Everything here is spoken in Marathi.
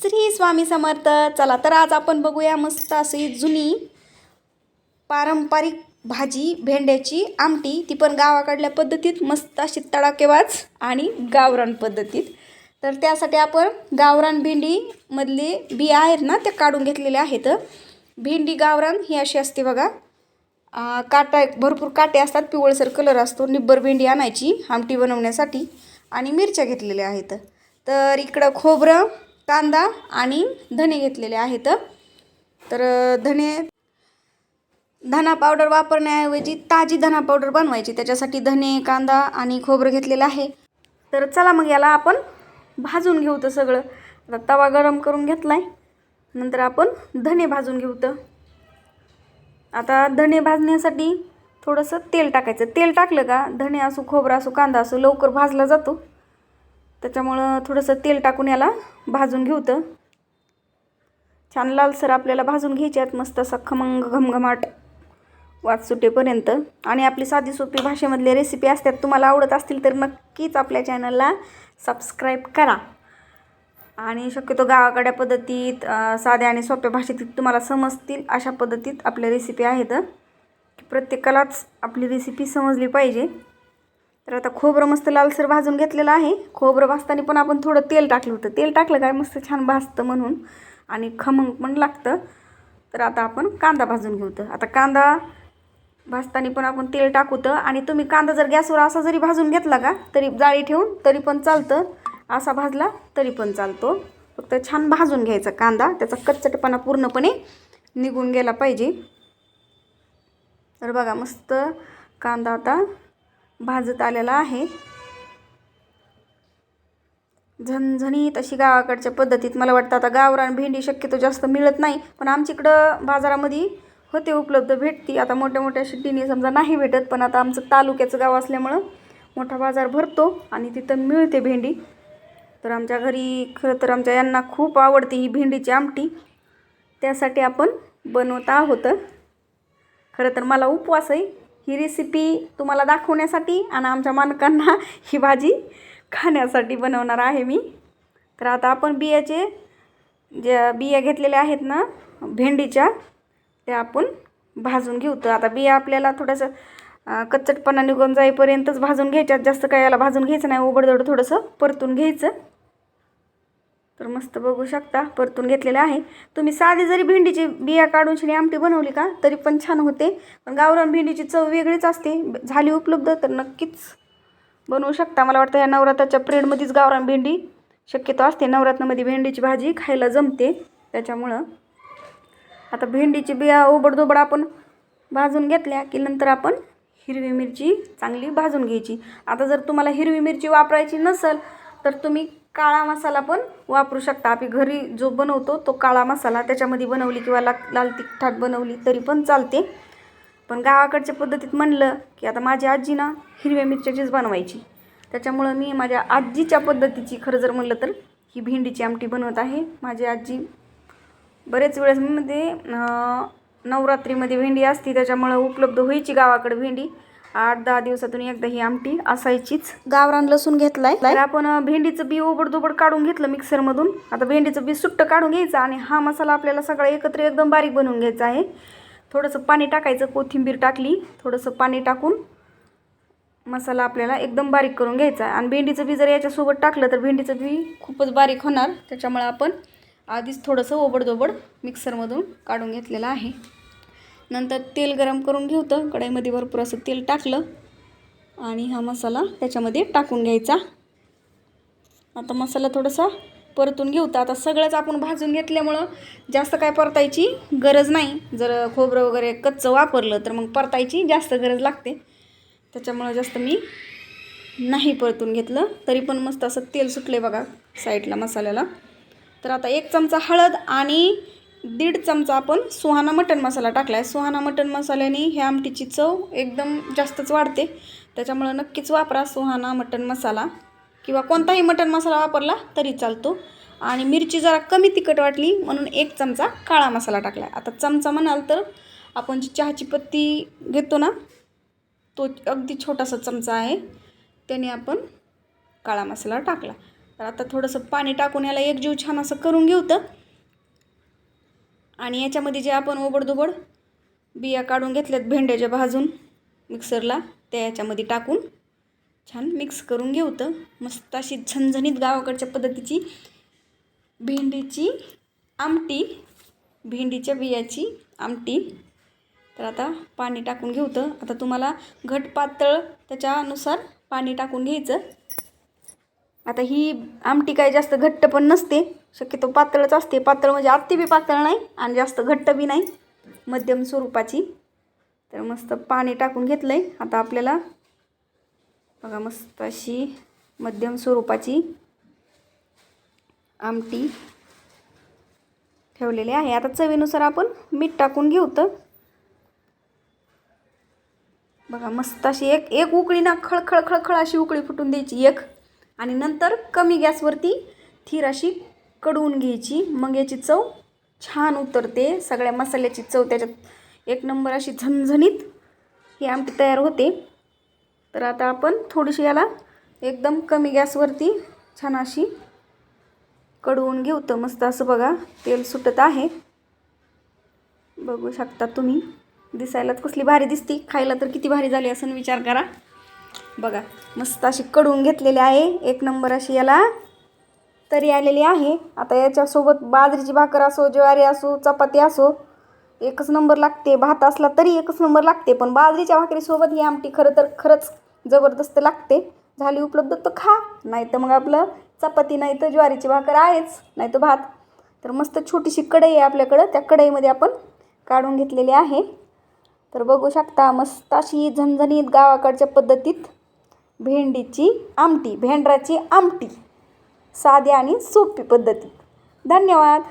श्री स्वामी समर्थ. चला तर आज आपण बघूया मस्त अशी जुनी पारंपरिक भाजी भेंड्याची आमटी. ती पण गावाकडल्या पद्धतीत मस्त अशी तडाकेबाज आणि गावरान पद्धतीत. तर त्यासाठी आपण गावरान भेंडीमधले बिया आहेत ना त्या काढून घेतलेल्या आहेत. भेंडी गावरान ही अशी असते बघा. काटा भरपूर काटे असतात पिवळसर कलर असतो. निब्बर भेंडी आणायची आमटी बनवण्यासाठी. आणि मिरच्या घेतलेल्या आहेत. तर इकडं खोबरं कांदा आणि धणे घेतलेले आहेत. तर धणे धना पावडर वापरण्याऐवजी ताजी धना पावडर बनवायची. त्याच्यासाठी धने कांदा आणि खोबरं घेतलेलं आहे. तर चला मग याला आपण भाजून घेऊ तर सगळं. आता तवा गरम करून घेतला आहे नंतर आपण धने भाजून घेऊ तर. आता धणे भाजण्यासाठी थोडंसं तेल टाकायचं. तेल टाकलं का धणे असो खोबरं असो कांदा असो लवकर भाजला जातो. त्याच्यामुळं थोडंसं तेल टाकून याला भाजून घेऊ तर छान लालसर आपल्याला भाजून घ्यायचे आहेत मस्त असा खमंग घमघमाट वाच सुटेपर्यंत. आणि आपली साधी सोपी भाषेमधले रेसिपी असतात तुम्हाला आवडत असतील तर नक्कीच आपल्या चॅनलला सबस्क्राईब करा. आणि शक्यतो गावाकड्या पद्धतीत साध्या आणि सोप्या भाषेत तुम्हाला समजतील अशा पद्धतीत आपल्या रेसिपी आहेत. की प्रत्येकालाच आपली रेसिपी समजली पाहिजे. तर आता खोबरं मस्त लालसर भाजून घेतलेलं आहे. खोबरं भाजताना पण आपण थोडं तेल टाकलं होतं. तेल टाकलं काय? मस्त छान भाजतं म्हणून. आणि खमंग पण लागतं. तर आता आपण कांदा भाजून घेऊ तर. आता कांदा भाजताना पण आपण तेल टाकू तर. आणि तुम्ही कांदा जर गॅसवर असा जरी भाजून घेतला का तरी जाळी ठेवून तरी पण चालतं. असा भाजला तरी पण चालतो. फक्त छान भाजून घ्यायचा कांदा. त्याचा कच्चटपणा पूर्णपणे निघून गेला पाहिजे. तर बघा मस्त कांदा आता भाजत आलेला आहे. झणझणीत अशी गावाकडच्या पद्धतीत मला वाटतं आता गावरान भेंडी शक्यतो जास्त मिळत नाही पण आमच्याकडं बाजारामध्ये होते उपलब्ध भेटती. आता मोठ्या मोठ्या शिट्टीने समजा नाही भेटत पण आता आमचं तालुक्याचं गाव असल्यामुळं मोठा बाजार भरतो आणि तिथं मिळते भेंडी. तर आमच्या घरी खरं तर आमच्या यांना खूप आवडते ही भेंडीची आमटी. त्यासाठी आपण बनवत आहोत. खरं तर मला उपवास आहे. ही रेसिपी तुम्हाला दाखवण्यासाठी आणि आमच्या मानकांना ही भाजी खाण्यासाठी बनवणार आहे मी. तर आता आपण बियाचे ज्या बिया घेतलेल्या आहेत ना भेंडीच्या त्या आपण भाजून घेऊ. तर आता बिया आपल्याला थोडंसं कच्चटपणा निघून जाईपर्यंतच भाजून घ्यायच्यात. जास्त काय याला भाजून घ्यायचं नाही. उबडधड थोडंसं परतून घ्यायचं. तर मस्त बघू शकता परतून घेतलेलं आहे. तुम्ही साधी जरी भेंडीची बिया काढून शिणी आमटी बनवली का तरी पण छान होते. पण गावरान भेंडीची चव वेगळीच असते. झाली उपलब्ध तर नक्कीच बनवू शकता. मला वाटतं या नवरात्राच्या प्रेडमध्येच गावरान भेंडी शक्यतो असते. नवरात्रामध्ये भेंडीची भाजी खायला जमते. त्याच्यामुळं आता भेंडीची बिया ओबडदोबड आपण भाजून घेतल्या की नंतर आपण हिरवी मिरची चांगली भाजून घ्यायची. आता जर तुम्हाला हिरवी मिरची वापरायची नसेल तर तुम्ही काळा मसाला पण वापरू शकता. आम्ही घरी जो बनवतो तो काळा मसाला त्याच्यामध्ये बनवली किंवा ला लाल तिखटात बनवली तरी पण चालते. पण गावाकडच्या पद्धतीत म्हणलं की आता माझी आजी ना हिरव्या मिरच्याचीच बनवायची. त्याच्यामुळं मी माझ्या आजीच्या पद्धतीची खरं जर म्हणलं तर ही भेंडीची आमटी बनवत आहे. माझी आजी बरेच वेळेस म्हणजे नवरात्रीमध्ये भेंडी असती त्याच्यामुळं उपलब्ध व्हायची गावाकडे भेंडी. आठ दहा दिवसातून एकदा ही आमटी असायचीच. गावरान लसूण घेतलाय. तर आपण भेंडीचं बी ओबडदोबड काढून घेतलं मिक्सरमधून आता भेंडीचं बी सुट्ट काढून घ्यायचं आणि हा मसाला आपल्याला सगळा एकत्र एकदम बारीक बनवून घ्यायचा आहे. थोडंसं पाणी टाकायचं कोथिंबीर टाकली थोडंसं पाणी टाकून मसाला आपल्याला एकदम बारीक करून घ्यायचा आहे. आणि भेंडीचं बी जर याच्यासोबत टाकलं तर भेंडीचं बी खूपच बारीक होणार. त्याच्यामुळे आपण आधीच थोडंसं ओबडदोबड मिक्सरमधून काढून घेतलेलं आहे. नंतर तेल गरम करून घेवतं कढईमध्ये भरपूर असं तेल टाकलं. आणि हा मसाला त्याच्यामध्ये टाकून घ्यायचा. आता मसाला थोडासा परतून घेऊ तर आता सगळंच आपण भाजून घेतल्यामुळं जास्त काय परतायची गरज नाही. जर खोबरं वगैरे कच्चं वापरलं तर मग परतायची जास्त गरज लागते. त्याच्यामुळं जास्त मी नाही परतून घेतलं. तरी पण मस्त असं तेल सुटले बघा साईडला मसाल्याला. तर आता एक चमचा हळद आणि दीड चमचा आपण सुहाना मटण मसाला टाकला आहे सुहाना मटण मसाल्याने ह्या आमटीची चव एकदम जास्तच वाढते. त्याच्यामुळं नक्कीच वापरा सुहाना मटण मसाला. किंवा कोणताही मटण मसाला वापरला तरी चालतो. आणि मिरची जरा कमी तिखट वाटली म्हणून एक चमचा काळा मसाला टाकला आहे आता चमचा म्हणाल तर आपण जी चहाची पत्ती घेतो ना तो अगदी छोटासा चमचा आहे. त्याने आपण काळा मसाला टाकला. तर आता थोडंसं पाणी टाकून याला एकजीव छान असं करून घेऊ तर. आणि याच्यामध्ये जे आपण ओबडधोबड बिया काढून घेतल्यात भेंड्याच्या भाजून मिक्सरला त्या याच्यामध्ये टाकून छान मिक्स करून घेऊ तर मस्त अशी झणझणीत गावाकडच्या पद्धतीची भेंडीची आमटी भेंडीच्या बियाची आमटी. तर आता पाणी टाकून घेऊ तर आता तुम्हाला घट पातळ त्याच्यानुसार पाणी टाकून घ्यायचं. आता ही आमटी काय जास्त घट्ट पण नसते. शक्यतो पातळच असते. पातळ म्हणजे आत्ती बी पातळ नाही आणि जास्त घट्ट बी नाही. मध्यम स्वरूपाची. तर मस्त पाणी टाकून घेतलं आहे आता आपल्याला बघा मस्त अशी मध्यम स्वरूपाची आमटी ठेवलेली आहे. आता चवीनुसार आपण मीठ टाकून घेऊ तर. बघा मस्त अशी एक एक उकळी ना खळखळ खळखळ अशी उकळी फुटून द्यायची. एक आणि नंतर कमी गॅसवरती थीर अशी कडवून घ्यायची. मग याची चव छान उतरते. सगळ्या मसाल्याची चव त्याच्यात एक नंबर अशी झणझणीत ही आमटी तयार होते. तर आता आपण थोडीशी याला एकदम कमी गॅसवरती छान अशी कडवून घेऊ. तर मस्त असं बघा तेल सुटत आहे. बघू शकता तुम्ही. दिसायलाच कसली भारी दिसती. खायला तर किती भारी झाली असं विचार करा. बघा मस्त अशी कडून घेतलेली आहे. एक नंबर अशी याला तरी आलेली आहे. आता याच्यासोबत बाजरीची भाकर असो ज्वारी असो चपाती असो एकच नंबर लागते. भात असला तरी एकच नंबर लागते. पण बाजरीच्या भाकरीसोबत ही आमटी खरं तर खरंच जबरदस्त लागते. झाली उपलब्ध तर खा. नाही तर मग आपलं चपाती नाही तर ज्वारीची भाकर आहेच नाही तर भात. तर मस्त छोटीशी कढई आहे आपल्याकडं. त्या कढईमध्ये आपण काढून घेतलेली आहे. तर बघू शकता मस्त अशी झणझणीत गावाकडच्या पद्धतीत भेंडीची आमटी भेंडराची आमटी. साध्या आणि सोपी पद्धतीत. धन्यवाद.